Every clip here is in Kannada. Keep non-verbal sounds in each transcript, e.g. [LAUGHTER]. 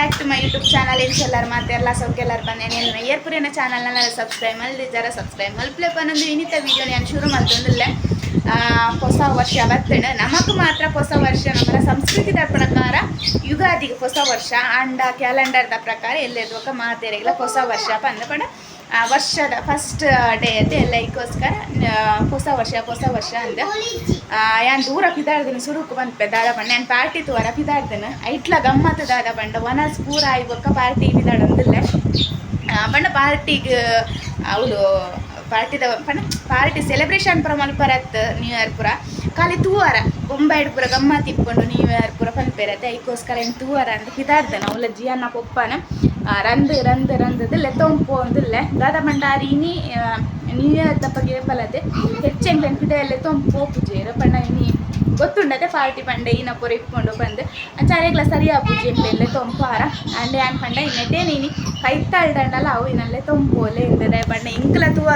Back to my YouTube channel ಎಲ್ಲರೂ ಮತ್ತೆ ಎಲ್ಲ ಬನ್ನಿ. ಬಂದೆ నేను ಏರ್ಪುರಿನ ಚಾನಲ್ನ ಸಬ್ಸ್ಕ್ರೈಬ್ ಮಾಡಿ ಜರ ಸಬ್ಸ್ಕ್ರೈಬ್ ಮಲ್ಪ್ಲೆ ಅನ್ನೋದು ಇನ್ನಿತ ವೀಡಿಯೋ ನಾನು ಶುರು ಮಾಡ್ತಂದಿಲ್ಲ ಹೊಸ ವರ್ಷ ಬರ್ತೇನೆ. ನಮಗೂ ಮಾತ್ರ ಹೊಸ ವರ್ಷ ನಮ್ಮ ಸಂಸ್ಕೃತಿದ ಪ್ರಕಾರ ಯುಗಾದಿಗೆ ಹೊಸ ವರ್ಷ ಅಂಡ ಕ್ಯಾಲೆಂಡರ್ದ ಪ್ರಕಾರ ಎಲ್ಲೆದ್ವಕ ಮಾತೇರಿಗಿಲ್ಲ ಹೊಸ ವರ್ಷ ಆ, ವರ್ಷದ ಫಸ್ಟ್ ಡೇ ಅಂತ ಇಕ್ಕೋಸ್ಕರ ಹೊಸ ವರ್ಷ ಹೊಸ ವರ್ಷ ಅಂತ ಯಾನ್ ದೂರ ಪಿದಾಡ್ದನು, ಸುರುಕು ಬಂದ್ಪೆ ದಾದ ಪಂಡ ಯಾನ್ ಪಾರ್ಟಿ ತೂವರ ಪಿದಾಡ್ದನು. ಐಟ್ಲ ಗಮ್ಮತ್ ದಾದ ಪಂಡ ವನಸ್ ಪೂರ ಆಯ್ಬೊಕ್ಕ ಪಾರ್ಟಿ ಪಿದಾಡ ಅಂದಿಲ್ಲ ಪಂಡ ಪಾರ್ಟಿಗೆ, ಅವಳು ಪಾರ್ಟಿದ ಪಂಡ ಪಾರ್ಟಿ ಸೆಲೆಬ್ರೇಷನ್ ಪುರ ಮಲ್ಪರತ್ ನ್ಯೂ ಇಯರ್ ಪುರ. ಖಾಲಿ ತೂವಾರ. ಬೊಂಬಾಯ್ಡ್ ಪುರ ಗಮ್ಮತ್ ಇಪ್ಪುಂಡು ನ್ಯೂ ಇಯರ್ ಪುರ ಪನ್ಪೆರತ್ತೆ ಐಕೋಸ್ಕರ ಏನು ತೂವಾರ ಅಂತ ಪಿದಾಡ್ದನ. ಅವಳ ಜಿಯನ್ನ ಪೊಪ್ಪನ ರಂದು ರಂದ್ ರಂದ್ ರಂದದಿಲ್ಲ ತೊಂಪು ಅಂದಿಲ್ಲ ದಾದ ಪಂಡ ಇನಿ ನ್ಯೂ ಇಯರ್ ದಪ್ಪಗೆ ಬಲದೆ ಹೆಚ್ಚೆಂಗ್ಲ ಪಿದೆಲ್ಲ ತೊಂಪು ಪೂಜೆರ ಪಂಡ ಇನಿ ಗೊತ್ತುಂಡತೆ ಪಾರ್ಟಿ ಪಂಡೆ ಇನ ಪೊರೆ ಇಟ್ಕೊಂಡು ಬಂದು. ಸರಿ ಸರಿಯಾ ಪೂಜೆ? ಎಲ್ಲ ತೊಂಪಾರ ಅಂಡೆ ಆನ್ ಪಂಡ, ಇನ್ನೆಟ್ಟೆ ನೀನಿ. ಕೈತಾಳ್ದಂಡಲ್ಲ ಅವು ಇನ್ನಲ್ಲೇ ತೊಂಪೋಲೆ ಇಂದದೆ ಪಂಡ?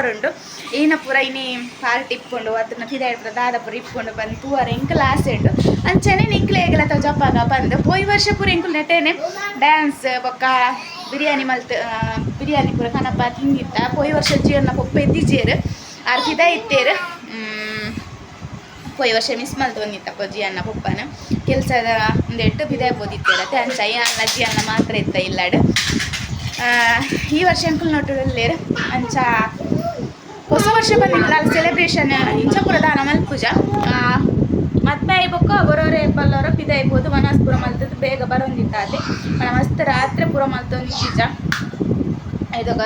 ತೂವಾರುಂಡು ಈನ ಪೂರ ಇನಿ ಪಾರ್ಟ್ ಇಪ್ಪುಂಡು ಅದನ್ನ ದಾದ ಪುರ ಇಟ್ಕೊಂಡು ಬಂದು ತೂವಾರ ಎಂಕಲ್ ಆಸೆ ಉಂಡು ಅಂಚನೆ ನಿಕ್ಲೆ ಏಗಲ ತವ ಜಪ್ಪಾಗ ಬಂದು. ಪೋಯ್ ವರ್ಷ ಪೂರ ಎಂಕುಲ್ ನೆಟ್ಟೇನೆ ಡ್ಯಾನ್ಸ್ ಬೊಕ್ಕ ಬಿರಿಯಾನಿ ಮಲ್ತ್ ಬಿರಿಯಾನಿ ಪೂರ ಕನಪ ತಿಂದಿತ್ತ. ಪೋಯ್ ವರ್ಷ ಜೀವನ ಪೊಪ್ಪೆ ಎದ್ದಿಜೇರು ಆರ್ ಪಿದ ಇತ್ತೇರು. ಪೋಯ್ ವರ್ಷ ಮಿಸ್ ಮಲ್ತು ಬಂದಿತ್ತಪ್ಪ ಜಿ ಅನ್ನ ಪಪ್ಪನ. ಕೆಲಸದ ಒಂದೆಟ್ಟು ಬಿದಾಯ್ ಬೋದಿತ್ತೇರ ಅಂಚ ಅಯ್ಯ ಅನ್ನ ಜಿ ಅನ್ನ ಮಾತ್ರ ಇತ್ತ ಇಲ್ಲಾಡು. ಈ ವರ್ಷ ಅಂಕಲ್ ನೋಟುಲ್ಲೇರು ಅಂಚ. ಹೊಸ ವರ್ಷ ಬಂದಿಲ್ಲ ಸೆಲೆಬ್ರೇಷನ್ ಇಂಚ ಪ್ರಧಾನ ಮಲ್ಪುಜ ಮತ್ತೆ ಐಬೊಕ್ಕ ಬರೋರೆ ಬಲ್ಲವರ ಪಿದ ಐಬೋದು ಮನಸ್ ಪುರ ಮಲ್ತದ್ದು ಬೇಗ ಬರೋಂದಿತ್ತಾತೆ ಮಸ್ತ್ ರಾತ್ರಿ ಪುರ ಮಲ್ತೊಂದಿಜ್ಜ ಇದೊಗ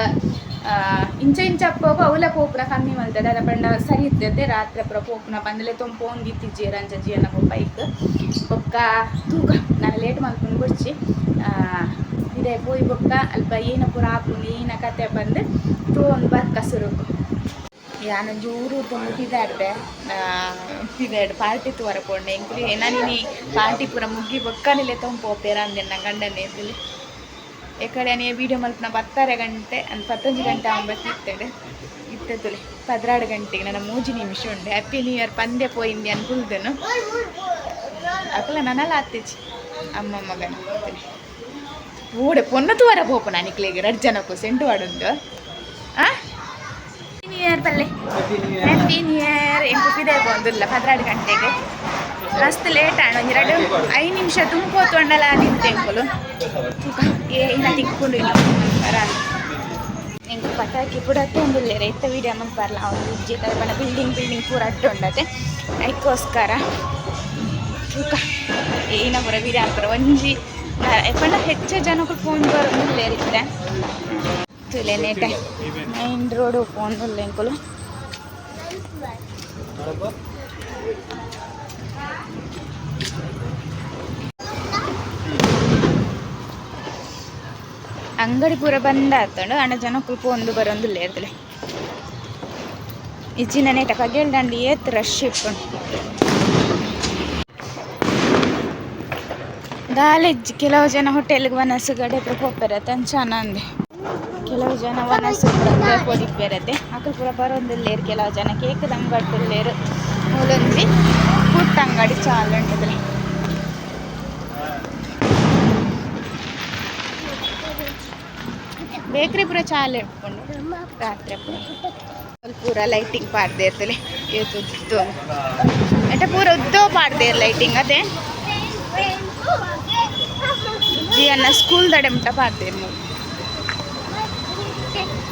ಇಂಚ ಇಂಚ ಪೋಗು, ಅವಲ ಪೋಪುನ ಕಮ್ಮಿ ಮಲ್ತದೆ. ಅದ ಪಂಡ ಸರಿ ಇರ್ತದೆ ರಾತ್ರಿ ಪುರ ಪೋಪುನ ಬಂದಲೆ ತುಂಬ ಒಂದಿತ್ತಿಜ್ಜಿ ರಂಜ ಜೀವನ ಬೈಕ್ ಬೊಕ್ಕ ತೂಕ ನಾನು ಲೇಟ್ ಮಲ್ಕೊಂಡು ಬಿಡ್ಚಿ. ಇದೇ ಪೋಯ್ ಬೊಕ್ಕ ಅಲ್ಪ ಏನ ಪುರ ಆಪುಂಡು ಏನ ಕತೆ ಬಂದು ತೂ ಒಂದು ಬರ್ಕ ಸುರುಕು. ಯಾನೊಂಜಿ ಊರು ತುಂಬ ಪಿದಾಡ್ದೆ ಪಿದಾಡ್ ಪಾರ್ಟಿ ತೂವರ ಪೋಂಡೆ ಎಂಕ್ಲಿ ಏನಾನಿ ಪಾರ್ಟಿ ಪೂರ ಮುಗ್ಗಿ ಬೊಕ್ಕನಿಲೆ ತೊಂಪು ಹೋಗ್ತೇರ ಅಂದೆ ನನ್ನ ಗಂಡನೇ ಎದ್ದಲ್ಲಿ ಈ ಕಡೆ ನೀ ವಿಡಿಯೋ ಮಲ್ಪನ ಬತ್ತಾರೆ ಗಂಟೆ ಅಂದ್ ಪತ್ತೊಂದು ಗಂಟೆ ಆಂಬತ್ತು ಇತ್ತಡೆ. ಇತ್ತದುಲೆ ಪದ್ರಾಡು ಗಂಟೆಗೆ ನನ್ನ ಮೂಜಿ ನಿಮಿಷ ಉಂಡೆ. ಹ್ಯಾಪಿ ನ್ಯೂ ಇಯರ್ ಪಂದ್ಯ ಪೋಯಿಂದೆ ಅನ್ಕುಲ್ದನು ಅಕ್ಕಲ ನನ್ನಲ್ಲ ಹತ್ತಿಚ್ಚಿ ಅಮ್ಮ ಮಗನ ಓಡೆ ಪೊನ್ನ ತೂವರ ಪೋಪು ನಾನಿಕ್ಲಿಗೆ ರಡ್ ಜನಕ್ಕೂ ಆ? ಇಯರ್ ಬಲ್ಲೆ ಹ್ಯಾಪಿ ನ್ಯೂ ಇಯರ್ ಎಂಟು ಪಿದೆ ಬಂದಿಲ್ಲ ಹದಿನಾರು ಗಂಟೆಗೆ. ಮಸ್ತ್ ಲೇಟ್ ಆಣ ಒಂದು ಎರಡು ಐದು ನಿಮಿಷ ತುಂಬೋತೊಂಡಲ ನಿಂತೆಂಕುಲು ಏ ಏನ ತಿಕ್ಕೊಂಡು ಬರ ಎಂಕು ಪಟಾಕಿ ಪೂರ ತೊಂದಿಲ್ಲ ರೈತ ವಿಡಿಯೋ ಮಂತ್ ಬರಲ್ಲ ಅವ್ನು ಇಜ್ಜಿ ತರಪಣ ಬಿಲ್ಡಿಂಗ್ ಬಿಲ್ಡಿಂಗ್ ಪೂರ ಅಟ್ಟುಂಡತೆ ಅದಕ್ಕೋಸ್ಕರ ತೂಕ ಏನ ಪೂರ ವಿಡಿಯೋ ಹಾಕ್ತಾರೆ ಒಂಜಿ ಎಪ್ಪಂಡ ಹೆಚ್ಚು ಜನಗಳು ಫೋನ್ ಬರೋದಿಲ್ಲ ಇರುತ್ತೆ ನೇಟ ಮೈನ್ ರೋಡು ಫೋನ್ ಎಂಕುಲು ಅಂಗಡಿ ಪೂರ ಬಂದ ಆತಂಡು, ಅಣ್ಣ ಜನ ಕುಲ್ಪ ಒಂದು ಬರೊಂದಿಲ್ಲ ಇರ್ತಲೆ ಇಜ್ಜಿ ಕಗೆಲ್ ದಂಡಿ ಏತ್ ರಶ್ ಇಪ್ಪುಂಡು ದಾಲೆ ಕೆಲವು ಜನ ಹೋಟೆಲ್ಗೆ ವನಸು ಗಡೆ ಹೋಗ್ಬರತ್ತೆ ಅಂಚಾನ ಅಂದೆ. ಕೆಲವು ಜನ ವನಸು ಪೊದಿಪ್ಪೇರತ್ತೆ ಅಕ್ಕಲ್ ಪೂರ ಬರೋದಿಲ್ಲೇರು ಕೆಲವು ಜನ. ಕೇಕ್ ಅಂಗಡಿಲ್ಲೇರು ಮೂಲೊಂದಿ ಪುಟ್ಟ ಅಂಗಡಿ ಚಾಲುಂಟದ್ರೆ ಬೇಕ್ರಿ ಪೂರ ಚಾಲು ಇಟ್ಕೊಂಡು ರಾತ್ರಿ ಪೂರ. ಲೈಟಿಂಗ್ ಪಾಡ್ದೆ ಇರ್ತಲೆ ಏತು ಉದ್ದು ಪೂರ ಉದ್ದೋ ಪಾಡ್ದೆ ಲೈಟಿಂಗ್ ಅದೇ. ಜಿ ಅನ್ನ ಸ್ಕೂಲ್ ದಡೆ ಮುಟ್ಟ ಪಾಡ್ದೆ ಮೂರು 谢谢。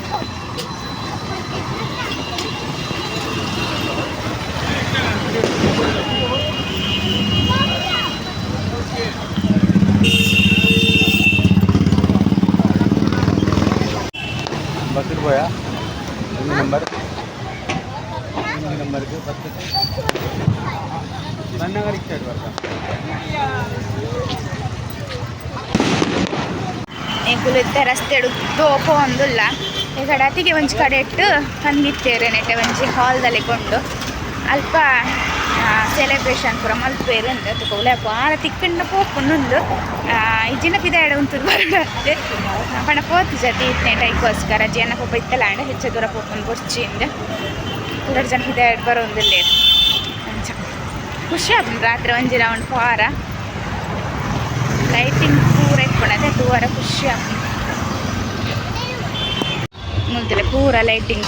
ಎಂಕುಲಿದ್ದ ರಸ್ತೆ ದೋಪ ಒಂದಲ್ಲ. ಈಗ ಅತಿಗೆ ಒಂಚು ಕಡೆ ಇಟ್ಟು ತಂದಿತ್ತೇರೆ ನೆಟ್ಟೆ ಒಂಜಿ ಹಾಲ್ದಲ್ಲಿ ಕೊಂಡು. ಅಲ್ಪ ಸೆಲೆಬ್ರೇಷನ್ ಪೂರ ಮಲ್ಪೇರು ಅಂತ ತಗೊಳ್ಳೆ ಬಾರ ತಿಕ್ಕಂಡ ಪೋಪುಂಡು ಇಜ್ಜಿನ ಪಿದಾಡ ಉಂಟು ಬರತ್ತೆ ಪಣ ಪೋತು ಜತಿ ಇತ್ತನೆ ಟೈಕೋಸ್ಕರ ಜನ ಪೋಪ ಇತ್ತಲಾಂಡ ಹೆಚ್ಚು ದೂರ ಪೋಪನ್ ಬೊರ್ಚಿಂದ ಎರಡು ಜನ ಪಿದಾಡ ಬರೋದಿಲ್ಲ ಖುಷಿ ಆಗುಂಡು ರಾತ್ರಿ ಒಂಜಿ ರೌಂಡ್ ಪಾರ ಲೈಟಿಂಗ್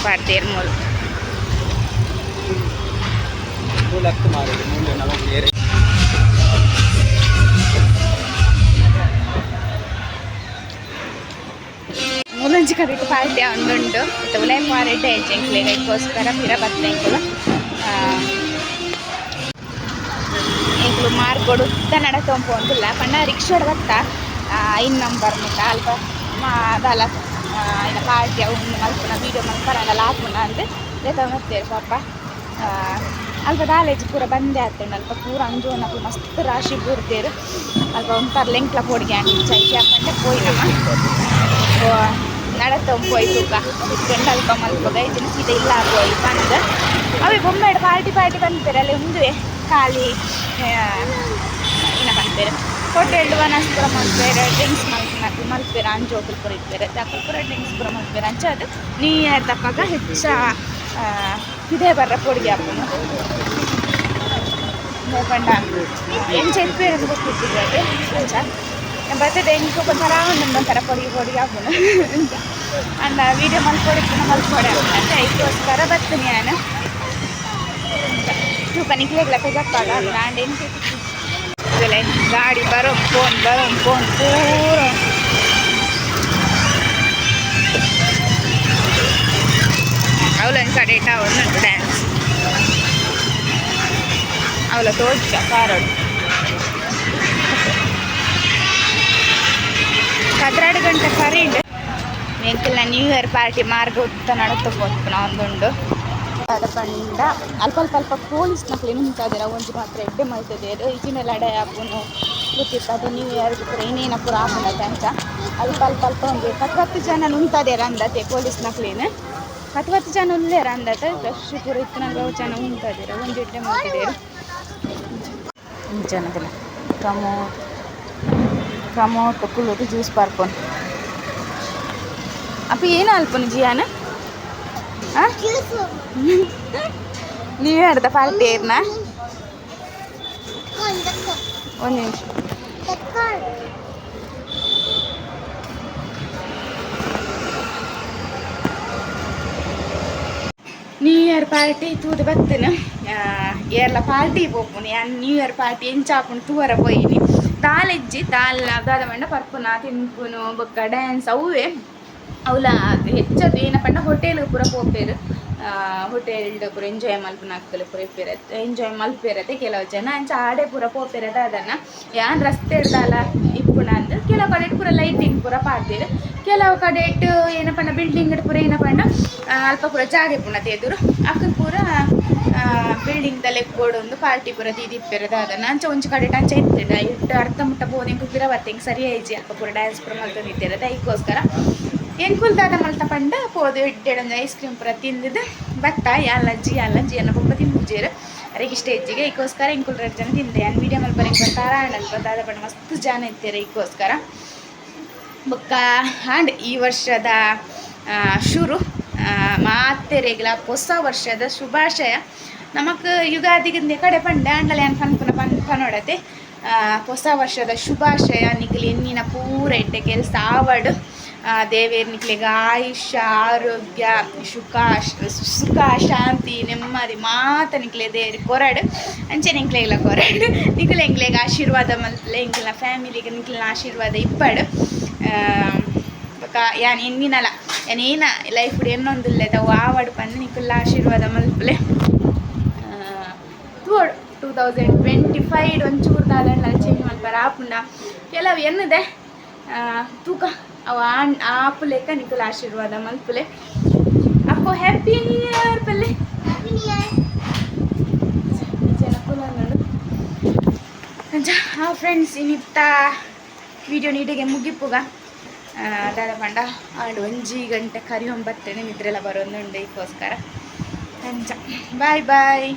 ಪಾಡ್ತೀರ್ ಮೂರು ಮೂಲ ಹತ್ತು ಮಾರಿದೆ ಮೂಲೆ ನಮಗೆ ಏರಿ ಮೂಲಂಜಿ ಕರೆಕ್ಟ್ ಪಾರ್ಟಿ ಒಂದುಂಟು. ಮತ್ತು ಉಲೈ ಪಾರೆಡ್ ಹೆಜ್ಜೆಂಕ್ಲಿಗೆ ಇದಕ್ಕೋಸ್ಕರ ಪಿರ ಬತ್ತಂಕುಲು ಎಂಕ್ಲು ಮಾರ್ಕೊಡು ಉದ್ದ ನಡತೊಂಪು ಅಂತಿಲ್ಲ. ಪಂಡ ರಿಕ್ಷಾಡ್ ಬತ್ತ ಐನ್ ನಂಬರ್ ಮುಟ್ಟ ಅಲ್ಪ ಮಾ ಅದಲ್ಲ ಇನ್ನ ಪಾರ್ಟಿ ಒಂದು ಮಲ್ಪುನ ವೀಡಿಯೋ ಮಲ್ಪರಂಗಲ್ಲ ಹಾಕುನ ಅಂತ ಲೆಕ್ಕ ಮತ್ತೇರು ಪಾಪ ಆ, ಅಲ್ಪ ಕಾಲೇಜ್ ಪೂರ ಬಂದೇ ಆಗ್ತಂಡು ಅಲ್ಪ ಪೂರ ಅಂಜೋನ ಪೂರ ಮಸ್ತ್ ರಾಶಿ ಬೂರ್ತೇರು ಅಲ್ಪ ಒಂಥರ ಲೆಂಕ್ಲ ಪೋಡಿಗೆ ಅಂಚ ಹಾಕೊಂಡೆ ಪೋಯಿ ನಮ್ಮ ನಡತ ಪೋಯ್ ತೂಕ. ಇಟ್ಕೊಂಡು ಅಲ್ಪ ಮಲ್ಪ ಗೈಜಿನ ಸೀತೆ ಇಲ್ಲ ಪೋಯ್ ಬಂದು. ಅವೆ ಬೊಂಬೆ ಪಾರ್ಟಿ ಪಾರ್ಟಿ ಬಂತಾರೆ ಉಂದುವೆ ಖಾಲಿ ಇನ್ನ ಬಂತಾರೆ ಹೋಟೆಲ್ ವನಸ್ಪುರ ಮಲ್ಪೇರೆ ಡ್ರಿಂಕ್ಸ್ ಮಲ್ಪು ಮಲ್ಪೇರ ಅಂಜೋಕುಲ್ ಪುರ ಇರ್ತಾರೆ. ತಕ್ಕಲ್ ಪುರ ಡ್ರಿಂಕ್ಸ್ ಪುರ ಮಲ್ಪೇರೆ ಅಂಚ ಅದು ನೀ ತಪ್ಪಾಗ ಹೆಚ್ಚ ಇದೇ ಬರ್ರ ಪೊಡಿಗೆ ಹಾಕೋನು ಪಂಡ ಎಂಚ ಎಪ್ಪೇರು ಅದು. ಅಂಚ ಬರ್ತದೆ ಇಂಕೊ ಒಂಥರ ಒಂದೊಂಥರ ಪೊಡಿ ಪೊಡಿ ಹಾಕೋನು ಅಂತ ಅಂದ ವೀಡಿಯೋ ಮಲ್ಕೊಡಕ್ಕೆ ಮಲ್ಕೊಡೆ ಅಂತ ಇದಕ್ಕೋಸ್ಕರ ಬರ್ತೀನಿ ನಾನು. ತೂಕ ನಿಕ್ಲೆಗ್ಲ ತೆಗಪ್ಪಾಗ ಗಾಂಡೇನು ಗಾಡಿ ಬರೋ ಫೋನ್ ಬರೋ ಫೋನ್ ಪೂರ. ಅವಳೊಂದು ಕಡೆ ಇಟ್ಟ ಒಂದುಂಟು ಡ್ಯಾನ್ಸ್ ಅವಳ ತೋರ್ಚ ಕಾರಡು ಹದಿನಾರು ಗಂಟೆ ಕರೀಂಡ್ ಎಂಕಲ್ನ ನ್ಯೂ ಇಯರ್ ಪಾರ್ಟಿ ಮಾರ್ಗ ಉತ್ತ ನಡತಕ್ಕೋತು ಒಂದುಂಡು. ಪಂಡ ಅಲ್ಪ ಅಲ್ಪ ಅಲ್ಪ ಪೊಲೀಸ್ ಮಕ್ಳು ನಿಂತಾದಿರ ಒಂಜಿ ಮಾತ್ರ ಎಡ್ಡೆ ಮಾಡ್ತಿದ್ದೆ ಇಜಿನ ಅಡೆ ಹಾಪುನು ಗೊತ್ತಿರ್ತದೆ ನೀವು ಇಯರ್ ಪೂರ ಏನೇನ ಪೂರ ಅಂತ ಅಂಚ ಅಲ್ಪ ಅಲ್ಪ ಅಲ್ಪ ಒಂದು ಕತ್ವತ್ತು ಜನ ನಿಂತಾದೇರ ಅಂದತೆ ಪೊಲೀಸ್ ಹತ್ತು ಹತ್ತು ಜನ ಉಳ್ಳೇರ ಅಂದತೆ? ಫ್ರೆಶ್ ಪೂರ ಇತ್ತು ನಲ್ವತ್ತು ಜನ ಉಂಟಾದಿರ ಒಂದು ಎಡ್ಡೆ ಮಾಡ್ತಿದ್ದೇರು. ಜನದಲ್ಲ. ಟೊಮೊಟೊ ಟೊಮೊಟೊ ಕುಲ್ಲುದು ಜ್ಯೂಸ್ ಪಾರ್ಕೊಂಡು. ಅಪ್ಪ, ಏನು ಅಲ್ಪನು, ಜಿಯಾನ? [LAUGHS] ನೀವು ಹೇಳ್ದ ಪಾರ್ಟಿ ಏರ್ನ ಒಂದು ನಿಮಿಷ. ನ್ಯೂ ಇಯರ್ ಪಾರ್ಟಿ ತೂದು ಬತ್ತೇನು. ಎಲ್ಲ ಪಾರ್ಟಿ ಯಾನ್ ನ್ಯೂ ಇಯರ್ ಪಾರ್ಟಿ ಎಂಚಾಕೊಂಡು ತೂವರ ಪೋಯಿನಿ ದಾಲೆಜ್ಜಿ ದಾಲ್ ದಾದ ಮಂಡ ಪರ್ಪುನ ತಿನ್ಪುನು ಬೊಕ್ಕ ಡ್ಯಾನ್ಸ್ ಅವೇ ಅವಲ ಹೆಚ್ಚದು ಏನಪ್ಪ ಅಂದ್ರೆ ಹೋಟೆಲ್ ಪೂರ ಪೋಪೆರ್ ಹೊಟೇಲ್ ಡ್ ಪೂರ ಎಂಜಾಯ್ ಮಲ್ಪುನ ಆಗ್ತಲೆ ಪೂರ ಇಪ್ಪಿರತ್ತೆ ಎಂಜಾಯ್ ಮಲ್ಪಿರತ್ತೆ ಕೆಲವು ಜನ ಅಂಚ ಆಡೆ ಪೂರ ಪೋಪಿರದ ಅದನ್ನ ಯಾನ್ ರಸ್ತೆ ಇರ್ದಲ್ಲ, ಇಪ್ಪುನ ಅಂದ್ ಕೆಲವು ಕಡೆ ಪೂರ ಲೈಟಿಂಗ್ ಪೂರ ಪಾಡ್ತೀರು ಕೆಲವು ಕಡೆ ಇಟ್ಟು ಏನಪ್ಪ ಅಂದ್ರೆ ಬಿಲ್ಡಿಂಗ್ ಪೂರ ಏನಪ್ಪ ಅಂದ್ರೆ ಅಲ್ಪ ಪೂರ ಜಾಗೆ ಪುಣ ತೆಗೆದ್ರು. ಅಕ್ಕನ ಪೂರ ಬಿಲ್ಡಿಂಗ್ ತಲೆ ಒಂದು ಪಾರ್ಟಿ ಪೂರ ದೀದಿ ಇಪ್ಪಿರದ ಅದನ್ನ. ಅಂಚ ಒಂಚು ಕಡೆ ಅಂಚ ಇತ್ತಿಡ ಇಟ್ಟು ಅರ್ಥ ಮುಟ್ಟ ಬೋದಿಂಗ್ ಎಂಕು ಪಿರ ಬತ್ತೆ ಸರಿ ಐಜಿ ಅಲ್ಪ ಪೂರ ಡ್ಯಾನ್ಸ್ ಪೂರ ಮಲ್ತ ನಿಂತಿರದ ಅದಕ್ಕೋಸ್ಕರ ಎಂಕುಲ್ ದಾದ ಮಲ್ತ ಪಂಡ? ಪೋದು ಇಡ್ಡೆಡೊಂದು ಐಸ್ ಕ್ರೀಮ್ ಪೂರ ತಿಂದಿದ್ದು. ಬತ್ತ ಯಾಲಜ್ಜಿ ಯಾಲಜ್ಜಿ ಅನ್ನ ಪಪ್ಪ ತಿಂಬುಜೇರು ಅರೆಗೆ ಸ್ಟೇಜಿಗೆ ಈಗೋಸ್ಕರ ಎಂಕುಲ್ ರೆಡ್ ಜನ ತಿಂದೆ. ನಾನು ವೀಡಿಯೋ ಬರೀ ಬರ್ತಾರ ಅಣ್ಣ ದಾದ ಪಂಡ ಮಸ್ತ್ ಜನ ಇತ್ತೀರ ಈಗೋಸ್ಕರ. ಬೊಕ್ಕ ಆ್ಯಂಡ್ ಈ ವರ್ಷದ ಶುರು ಮಾತೆರೆಗ್ಲ ಹೊಸ ವರ್ಷದ ಶುಭಾಶಯ. ನಮಕ್ ಯುಗಾದಿಗಿಂದ ಕಡೆ ಪಂಡೆ. ಆಂಡಲ ಏನು ಪುನಃ ಪನ್ ಪನೋಡತೆ ಹೊಸ ವರ್ಷದ ಶುಭಾಶಯ, ನಿಗಲಿ ಎನ್ನಿನ ಪೂರ ಇಟ್ಟೆ ಕೆಲಸ ಆವಡು. ದೇವೇರ್ ನಿಕ್ಲಿಗೆ ಆಯುಷ್ಯ, ಆರೋಗ್ಯ, ಸುಖ ಸುಖ, ಶಾಂತಿ, ನೆಮ್ಮದಿ ಮಾತ ನಿಕ್ಲೆ ದೇವ್ರಿ ಕೊರಡು. ಅಂಚೆ ನಿಕ್ಲೆಗ್ಲ ಕೊರಡು. ನಿಕ್ಲೆ ಎಂಕ್ಲೆಗ್ ಆಶೀರ್ವಾದ ಮಲ್ಪಲೆ ಎಂಕ್ಲ ಫ್ಯಾಮಿಲಿಗೆ ನಿಕ್ಲಿನ ಆಶೀರ್ವಾದ ಇಪ್ಪಡು. ಯಾನ್ ಇನ್ನಿನಲ್ಲ ಯಾನ್ ಏನ ಲೈಫ್ ತಾವು ಆವಾಡು ಪಂದ್ ನಿಕ್ಲ ಆಶೀರ್ವಾದ ಮಲ್ಪಲೆ. ತೋಡು ಟೂ ತೌಸಂಡ್ ಟ್ವೆಂಟಿ ಫೈವ್ ಒಂಚೂರು ದಾದ ಚೇಂಜ್ ಮಲ್ಪರ, ಆಪುಂಡ. ಕೆಲವು ಎನ್ನದೆ? ತೂಕ. ಲೆಕ್ಕ ನಿಕುಲ ಆಶೀರ್ವಾದ ಮಲ್ಪಲೆ ಅಪ್ಪು ಹ್ಯಾಪಿ ನ್ಯೂ ಇಯರ್ ಪಲ್ಲೆ ಆ ಫ್ರೆಂಡ್ಸ್ ಇನ್ನಿತ್ತ ವಿಡಿಯೋ ನೀಟಿಗೆ ಮುಗಿಪುಗ. ದಾದ ಪಂಡ ಆಂಡ್ ಒಂಜಿ ಗಂಟೆ ಕರಿ ಒಂಬತ್ತೇನೆ ನಿದ್ರೆಲ್ಲ ಬರೋದುಂಡು ಇದಕ್ಕೋಸ್ಕರ. ಅಂಚ ಬಾಯ್ ಬಾಯ್